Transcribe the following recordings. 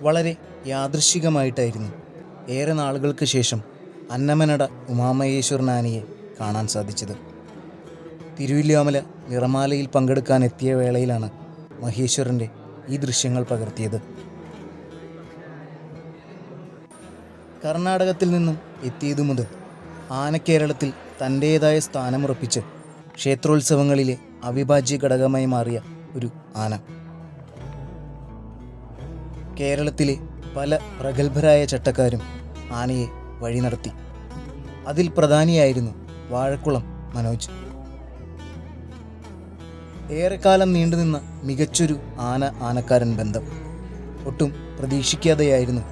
വളരെ യാദൃശികമായിട്ടായിരുന്നു. ഏറെ നാളുകൾക്ക് ശേഷം അന്നമനട ഉമാമഹേശ്വരൻ ആനയെ കാണാൻ സാധിച്ചത്. തിരുവില്ലാമല നിറമാലയിൽ പങ്കെടുക്കാൻ എത്തിയ വേളയിലാണ് മഹേശ്വരന്റെ ഈ ദൃശ്യങ്ങൾ പകർത്തിയത്. കർണാടകത്തിൽ നിന്നും എത്തിയതു മുതൽ ആനക്കേരളത്തിൽ തന്റേതായ സ്ഥാനമുറപ്പിച്ച് ക്ഷേത്രോത്സവങ്ങളിലെ അവിഭാജ്യ ഘടകമായി മാറിയ ഒരു ആന. കേരളത്തിലെ പല പ്രഗത്ഭരായ ചട്ടക്കാരും ആനയെ വഴി നടത്തി. അതിൽ പ്രധാനിയായിരുന്നു വാഴക്കുളം മനോജ്. ഏറെക്കാലം നീണ്ടുനിന്ന മികച്ചൊരു ആന ആനക്കാരൻ ബന്ധം. ഒട്ടും പ്രതീക്ഷിക്കാതെയായിരുന്നു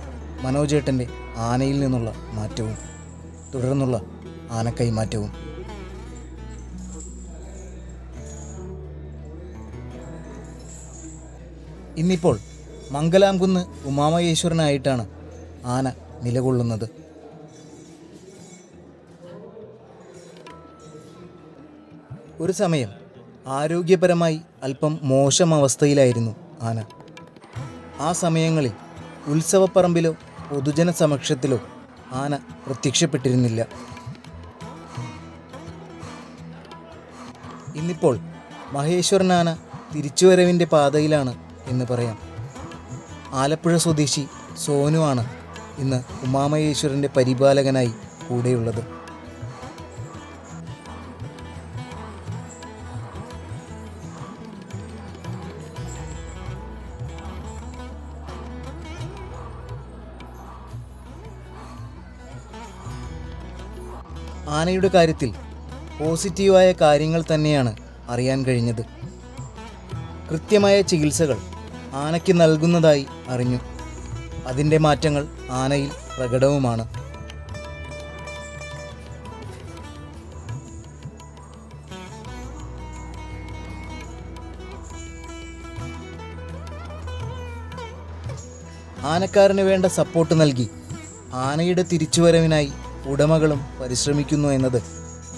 മനോജേട്ടന്റെ ആനയിൽ നിന്നുള്ള മാറ്റവും തുടർന്നുള്ള ആനക്കൈമാറ്റവും ഇന്നിപ്പോൾ മംഗലാംകുന്ന് ഉമാമഹേശ്വരനായിട്ടാണ് ആന നിലകൊള്ളുന്നത്. ഒരു സമയം ആരോഗ്യപരമായി അല്പം മോശം അവസ്ഥയിലായിരുന്നു ആന. ആ സമയങ്ങളിൽ ഉത്സവപ്പറമ്പിലോ പൊതുജന സമക്ഷത്തിലോ ആന പ്രത്യക്ഷപ്പെട്ടിരുന്നില്ല. ഇന്നിപ്പോൾ മഹേശ്വരനാന തിരിച്ചുവരവിന്റെ പാതയിലാണ് എന്ന് പറയാം. ആലപ്പുഴ സ്വദേശി സോനുവാണ് ഇന്ന് ഉമാമഹേശ്വരന്റെ പരിപാലകനായി കൂടെയുള്ളത്. ആനയുടെ കാര്യത്തിൽ പോസിറ്റീവായ കാര്യങ്ങൾ തന്നെയാണ് അറിയാൻ കഴിഞ്ഞത്. കൃത്യമായ ചികിത്സകൾ ആനയ്ക്ക് നൽകുന്നതായി അറിഞ്ഞു. അതിന്റെ മാറ്റങ്ങൾ ആനയിൽ പ്രകടവുമാണ്. ആനക്കാരന് വേണ്ട സപ്പോർട്ട് നൽകി. ആനയുടെ തിരിച്ചുവരവിനായി ഉടമകളും പരിശ്രമിക്കുന്നു എന്നത്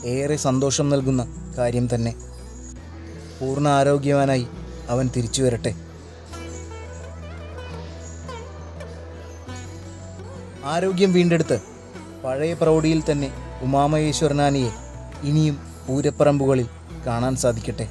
ഏറെ സന്തോഷം നൽകുന്ന കാര്യം തന്നെ. പൂർണ ആരോഗ്യവാനായി അവൻ തിരിച്ചു വരട്ടെ ആരോഗ്യം വീണ്ടെടുത്ത് പഴയ പ്രൗഢിയിൽ തന്നെ ഉമാമഹേശ്വരനാനിയെ ഇനിയും പൂരപ്പറമ്പുകളിൽ കാണാൻ സാധിക്കട്ടെ.